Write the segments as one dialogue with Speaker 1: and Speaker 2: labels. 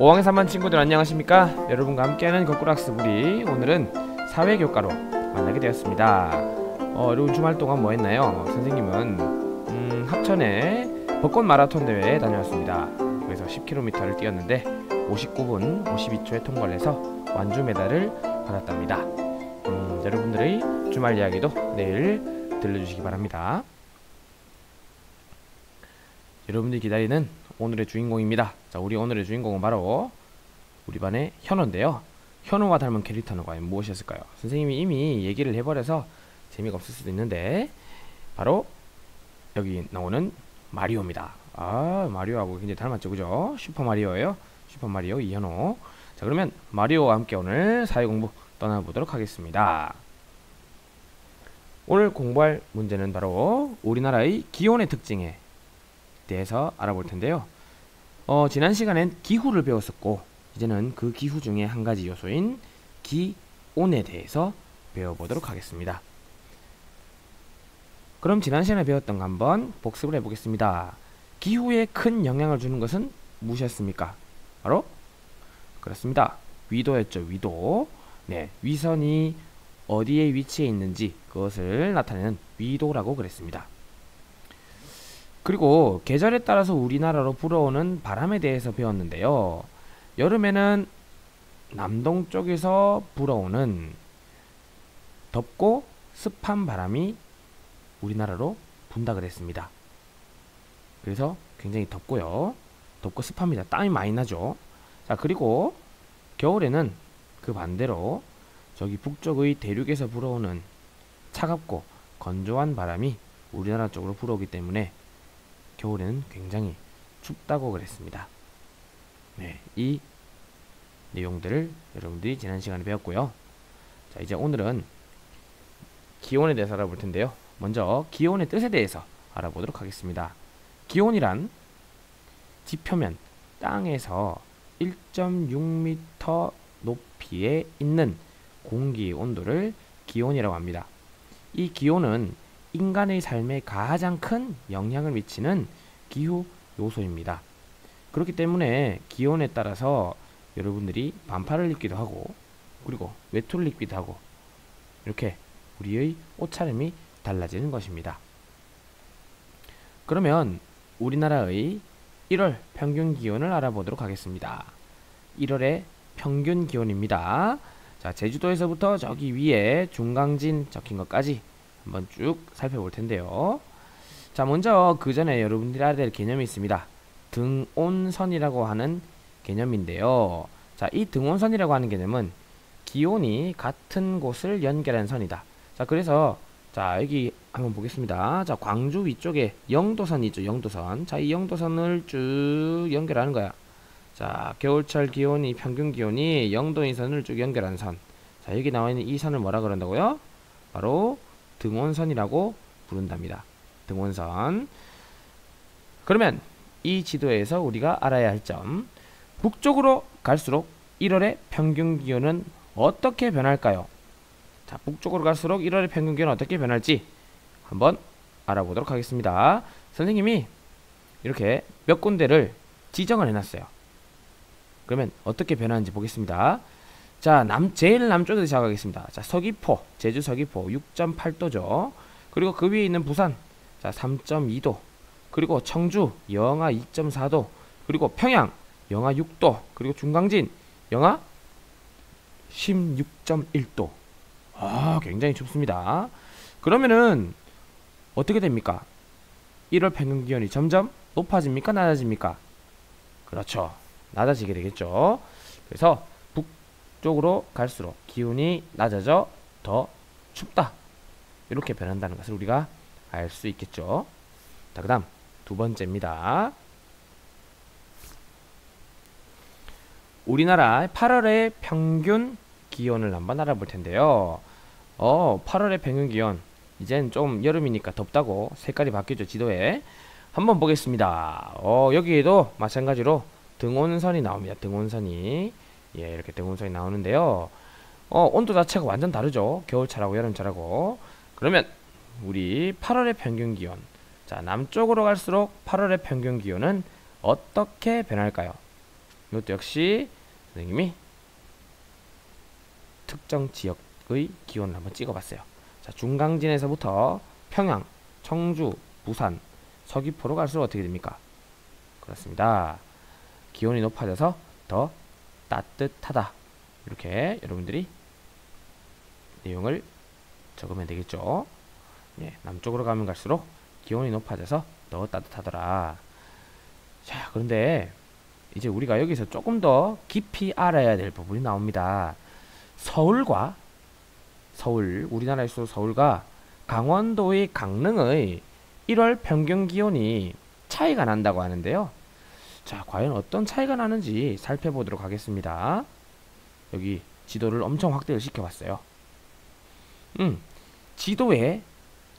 Speaker 1: 5학년 3반 친구들 안녕하십니까? 여러분과 함께하는 거꾸락스부리 오늘은 사회교과로 만나게 되었습니다. 어, 여러분 주말 동안 뭐 했나요? 선생님은 음, 합천에 벚꽃 마라톤 대회에 다녀왔습니다. 그래서 10km를 뛰었는데 59분 52초에 통과를 해서 완주 메달을 받았답니다. 음, 여러분들의 주말 이야기도 내일 들려주시기 바랍니다. 여러분들이 기다리는 오늘의 주인공입니다. 자, 우리 오늘의 주인공은 바로 우리 반의 현우인데요. 현우와 닮은 캐릭터는 과연 무엇이었을까요? 선생님이 이미 얘기를 해버려서 재미가 없을 수도 있는데 바로 여기 나오는 마리오입니다. 아, 마리오하고 굉장히 닮았죠, 그죠? 슈퍼 마리오예요. 슈퍼 마리오 이현우. 자, 그러면 마리오와 함께 오늘 사회 공부 떠나보도록 하겠습니다. 오늘 공부할 문제는 바로 우리나라의 기온의 특징에 대해서 알아볼 텐데요. 어, 지난 시간엔 기후를 배웠었고 이제는 그 기후 중에 한 가지 요소인 기온에 대해서 배워보도록 하겠습니다. 그럼 지난 시간에 배웠던 거 한번 복습을 해보겠습니다. 기후에 큰 영향을 주는 것은 무엇이었습니까? 바로 그렇습니다. 위도였죠. 위도. 네, 위선이 어디에 위치해 있는지 그것을 나타내는 위도라고 그랬습니다. 그리고 계절에 따라서 우리나라로 불어오는 바람에 대해서 배웠는데요. 여름에는 남동쪽에서 불어오는 덥고 습한 바람이 우리나라로 분다 그랬습니다. 그래서 굉장히 덥고요. 덥고 습합니다. 땀이 많이 나죠. 자, 그리고 겨울에는 그 반대로 저기 북쪽의 대륙에서 불어오는 차갑고 건조한 바람이 우리나라 쪽으로 불어오기 때문에 겨울에는 굉장히 춥다고 그랬습니다. 네, 이 내용들을 여러분들이 지난 시간에 배웠고요. 자, 이제 오늘은 기온에 대해서 알아볼 텐데요. 먼저 기온의 뜻에 대해서 알아보도록 하겠습니다. 기온이란 지표면 땅에서 1.6m 높이에 있는 공기 온도를 기온이라고 합니다. 이 기온은 인간의 삶에 가장 큰 영향을 미치는 기후 요소입니다. 그렇기 때문에 기온에 따라서 여러분들이 반팔을 입기도 하고 그리고 외투를 입기도 하고 이렇게 우리의 옷차림이 달라지는 것입니다. 그러면 우리나라의 1월 평균 기온을 알아보도록 하겠습니다. 1월의 평균 기온입니다. 자, 제주도에서부터 저기 위에 중강진 적힌 것까지 한번 쭉 살펴볼 텐데요. 자, 먼저 그 전에 여러분들이 알아야 될 개념이 있습니다. 등온선이라고 하는 개념인데요. 자, 이 등온선이라고 하는 개념은 기온이 같은 곳을 연결한 선이다. 자, 그래서 자, 여기 한번 보겠습니다. 자, 광주 위쪽에 영도선이 있죠. 영도선. 자, 이 영도선을 쭉 연결하는 거야. 자, 겨울철 기온이 평균 기온이 영도인 선을 쭉 연결한 선. 자, 여기 나와 있는 이 선을 뭐라 그런다고요? 바로 등온선이라고 부른답니다. 등온선. 그러면 이 지도에서 우리가 알아야 할 점. 북쪽으로 갈수록 1월의 평균 기온은 어떻게 변할까요? 자, 북쪽으로 갈수록 1월의 평균 기온은 어떻게 변할지 한번 알아보도록 하겠습니다. 선생님이 이렇게 몇 군데를 지정을 해놨어요. 그러면 어떻게 변하는지 보겠습니다. 자, 남, 제일 남쪽에서 시작하겠습니다. 자, 서귀포, 제주 서귀포 6.8도죠. 그리고 그 위에 있는 부산, 자, 3.2도. 그리고 청주, 영하 2.4도. 그리고 평양, 영하 6도. 그리고 중강진, 영하 16.1도. 아, 굉장히 춥습니다. 그러면은 어떻게 됩니까? 1월 평균 기온이 점점 높아집니까? 낮아집니까? 그렇죠. 낮아지게 되겠죠. 그래서 북 쪽으로 갈수록 기온이 낮아져 더 춥다. 이렇게 변한다는 것을 우리가 알 수 있겠죠. 자, 그 다음 두 번째입니다. 우리나라 8월의 평균 기온을 한번 알아볼 텐데요. 어, 8월의 평균 기온. 이젠 좀 여름이니까 덥다고 색깔이 바뀌죠, 지도에. 한번 보겠습니다. 어, 여기에도 마찬가지로 등온선이 나옵니다. 등온선이. 예, 이렇게 등온선이 나오는데요. 어, 온도 자체가 완전 다르죠. 겨울철하고 여름철하고. 그러면 우리 8월의 평균 기온. 자, 남쪽으로 갈수록 8월의 평균 기온은 어떻게 변할까요? 이것도 역시 선생님이 특정 지역의 기온을 한번 찍어봤어요. 자, 중강진에서부터 평양, 청주, 부산, 서귀포로 갈수록 어떻게 됩니까? 그렇습니다. 기온이 높아져서 더 따뜻하다. 이렇게 여러분들이 내용을 적으면 되겠죠. 예, 남쪽으로 가면 갈수록 기온이 높아져서 더 따뜻하더라. 자, 그런데 이제 우리가 여기서 조금 더 깊이 알아야 될 부분이 나옵니다. 서울과 서울, 우리나라에서 서울과 강원도의 강릉의 1월 평균 기온이 차이가 난다고 하는데요. 자, 과연 어떤 차이가 나는지 살펴보도록 하겠습니다. 여기 지도를 엄청 확대를 시켜봤어요. 음, 지도에,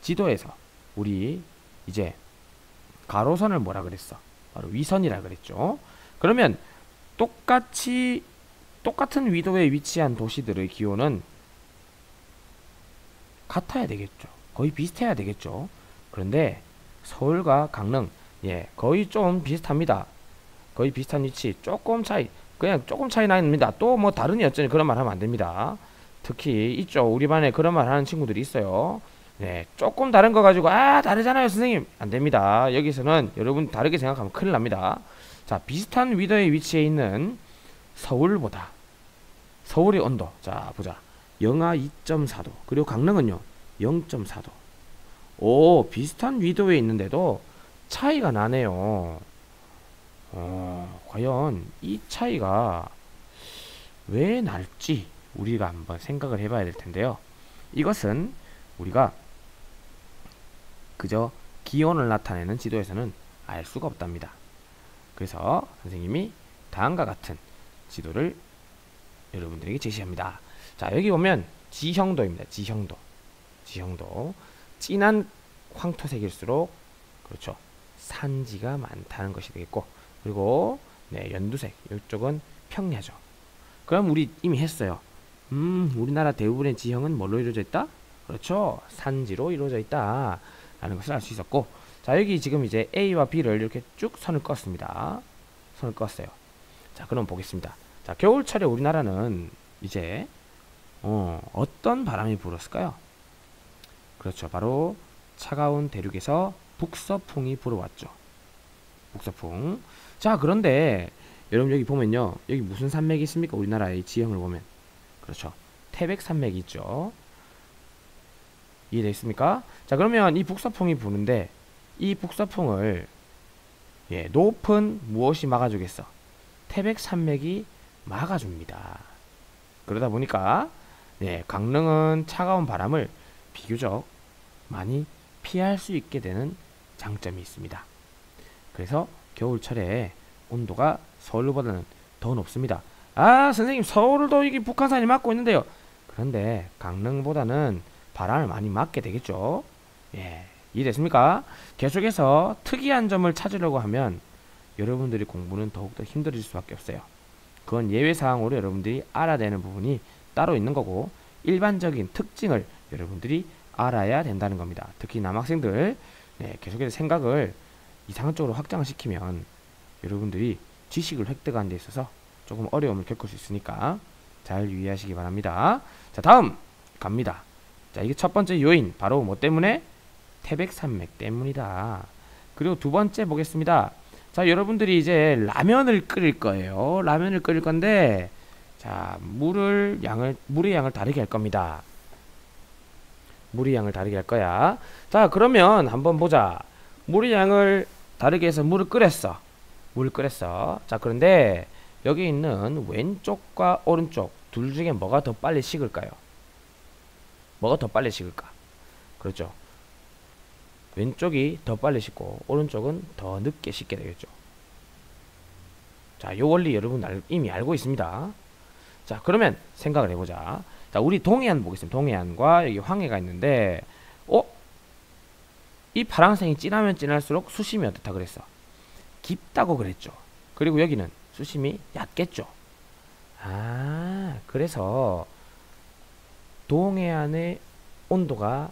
Speaker 1: 지도에서 우리 이제 가로선을 뭐라 그랬어? 바로 위선이라 그랬죠. 그러면 똑같이 똑같은 위도에 위치한 도시들의 기온은 같아야 되겠죠. 거의 비슷해야 되겠죠. 그런데 서울과 강릉 예 거의 좀 비슷합니다. 거의 비슷한 위치 조금 차이 그냥 조금 차이 나입니다. 또 뭐 다르니 어쩌니 그런 말 하면 안 됩니다. 특히 있죠. 우리 반에 그런 말 하는 친구들이 있어요. 네, 조금 다른 거 가지고 아 다르잖아요 선생님 안 됩니다. 여기서는 여러분 다르게 생각하면 큰일 납니다. 자 비슷한 위도의 위치에 있는 서울보다 서울의 온도 자 보자 영하 2.4도 그리고 강릉은요 0.4도 오 비슷한 위도에 있는데도 차이가 나네요 어, 과연 이 차이가 왜 날지 우리가 한번 생각을 해봐야 될 텐데요 이것은 우리가 그저 기온을 나타내는 지도에서는 알 수가 없답니다 그래서 선생님이 다음과 같은 지도를 여러분들에게 제시합니다. 자, 여기 보면 지형도입니다. 지형도. 지형도. 진한 황토색일수록 그렇죠. 산지가 많다는 것이 되겠고 그리고 네, 연두색. 이쪽은 평야죠. 그럼 우리 이미 했어요. 음, 우리나라 대부분의 지형은 뭘로 이루어져 있다? 그렇죠. 산지로 이루어져 있다. 라는 것을 알 수 있었고 자, 여기 지금 이제 A와 B를 이렇게 쭉 선을 껐습니다. 선을 껐어요. 자, 그럼 보겠습니다. 자, 겨울철에 우리나라는 이제 어, 어떤 바람이 불었을까요? 그렇죠. 바로 차가운 대륙에서 북서풍이 불어왔죠. 북서풍. 자, 그런데 여러분 여기 보면요. 여기 무슨 산맥이 있습니까? 우리나라의 지형을 보면. 그렇죠. 태백 산맥이 있죠. 이해되겠습니까? 자, 그러면 이 북서풍이 부는데 이 북서풍을 예, 높은 무엇이 막아주겠어? 태백 산맥이 막아줍니다. 그러다 보니까 네, 강릉은 차가운 바람을 비교적 많이 피할 수 있게 되는 장점이 있습니다. 그래서 겨울철에 온도가 서울보다는 더 높습니다. 아 선생님 서울도 이게 북한산이 막고 있는데요. 그런데 강릉보다는 바람을 많이 맞게 되겠죠. 예, 이해됐습니까? 계속해서 특이한 점을 찾으려고 하면 여러분들이 공부는 더욱더 힘들어질 수밖에 없어요. 그건 예외사항으로 여러분들이 알아내는 부분이 따로 있는 거고 일반적인 특징을 여러분들이 알아야 된다는 겁니다. 특히 남학생들 네, 계속해서 생각을 이상한 쪽으로 확장을 시키면 여러분들이 지식을 획득하는 데 있어서 조금 어려움을 겪을 수 있으니까 잘 유의하시기 바랍니다. 자 다음 갑니다. 자 이게 첫 번째 요인 바로 뭐 때문에 태백산맥 때문이다. 그리고 두 번째 보겠습니다. 자, 여러분들이 이제 라면을 끓일 거예요. 라면을 끓일 건데, 자, 물을, 양을, 물의 양을 다르게 할 겁니다. 물의 양을 다르게 할 거야. 자, 그러면 한번 보자. 물의 양을 다르게 해서 물을 끓였어. 물을 끓였어. 자, 그런데 여기 있는 왼쪽과 오른쪽 둘 중에 뭐가 더 빨리 식을까요? 뭐가 더 빨리 식을까? 그렇죠. 왼쪽이 더 빨리 식고 오른쪽은 더 늦게 식게 되겠죠. 자, 요 원리 여러분 알, 이미 알고 있습니다. 자, 그러면 생각을 해보자. 자, 우리 동해안 보겠습니다. 동해안과 여기 황해가 있는데, 어? 이 파란색이 진하면 진할수록 수심이 어떻다 그랬어? 깊다고 그랬죠. 그리고 여기는 수심이 얕겠죠. 아, 그래서 동해안의 온도가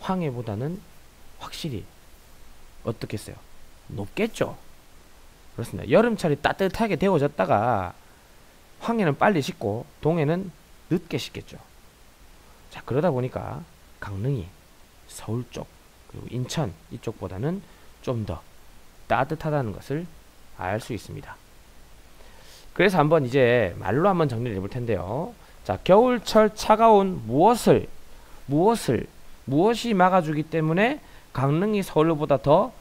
Speaker 1: 황해보다는 확실히 어떻겠어요? 높겠죠. 그렇습니다. 여름철이 따뜻하게 데워졌다가 황해는 빨리 식고 동해는 늦게 식겠죠. 자 그러다 보니까 강릉이 서울 쪽 그리고 인천 이쪽보다는 좀 더 따뜻하다는 것을 알 수 있습니다. 그래서 한번 이제 말로 한번 정리를 해볼 텐데요. 자 겨울철 차가운 무엇을 무엇을 무엇이 막아주기 때문에 강릉이 서울보다 더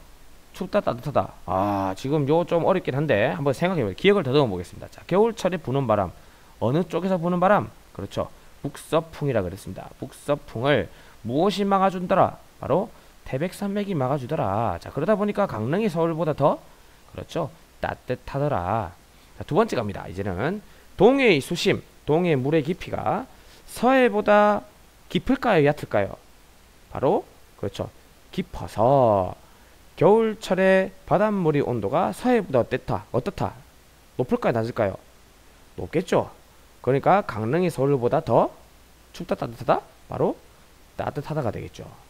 Speaker 1: 춥다 따뜻하다. 아 지금 요 좀 어렵긴 한데 한번 생각해보세요. 기억을 더듬어 보겠습니다. 자 겨울철에 부는 바람 어느 쪽에서 부는 바람? 그렇죠. 북서풍이라 그랬습니다. 북서풍을 무엇이 막아준더라? 바로 태백산맥이 막아주더라. 자 그러다 보니까 강릉이 서울보다 더 그렇죠. 따뜻하더라. 자, 두 번째 갑니다. 이제는 동해의 수심, 동해 물의 깊이가 서해보다 깊을까요, 얕을까요? 바로 그렇죠. 깊어서 겨울철에 바닷물의 온도가 서해보다 어땠다? 어떻다? 높을까요, 낮을까요? 높겠죠. 그러니까 강릉이 서울보다 더 춥다 따뜻하다? 바로 따뜻하다가 되겠죠.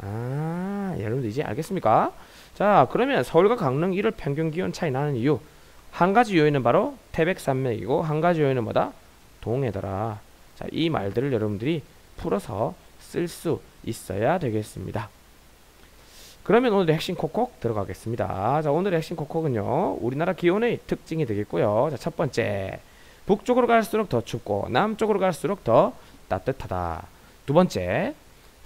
Speaker 1: 아, 여러분들 이제 알겠습니까? 자, 그러면 서울과 강릉 1월 평균 기온 차이 나는 이유 한 가지 요인은 바로 태백산맥이고 한 가지 요인은 뭐다? 동해더라. 자, 이 말들을 여러분들이 풀어서 쓸 수 있어야 되겠습니다. 그러면 오늘의 핵심 콕콕 들어가겠습니다. 자, 오늘의 핵심 콕콕은요. 우리나라 기온의 특징이 되겠고요. 자, 첫 번째. 북쪽으로 갈수록 더 춥고 남쪽으로 갈수록 더 따뜻하다. 두 번째.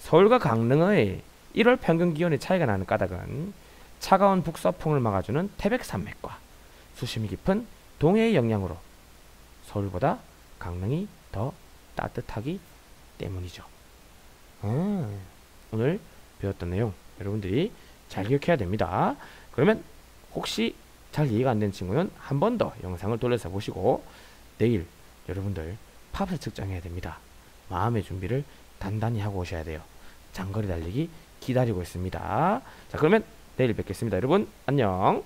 Speaker 1: 서울과 강릉의 1월 평균 기온의 차이가 나는 까닭은 차가운 북서풍을 막아주는 태백산맥과 수심이 깊은 동해의 영향으로 서울보다 강릉이 더 따뜻하기 때문이죠. 아, 오늘 배웠던 내용 여러분들이 잘 기억해야 됩니다. 그러면 혹시 잘 이해가 안 된 친구는 한 번 더 영상을 돌려서 보시고 내일 여러분들 팝을 측정해야 됩니다. 마음의 준비를 단단히 하고 오셔야 돼요. 장거리 달리기 기다리고 있습니다. 자, 그러면 내일 뵙겠습니다. 여러분, 안녕.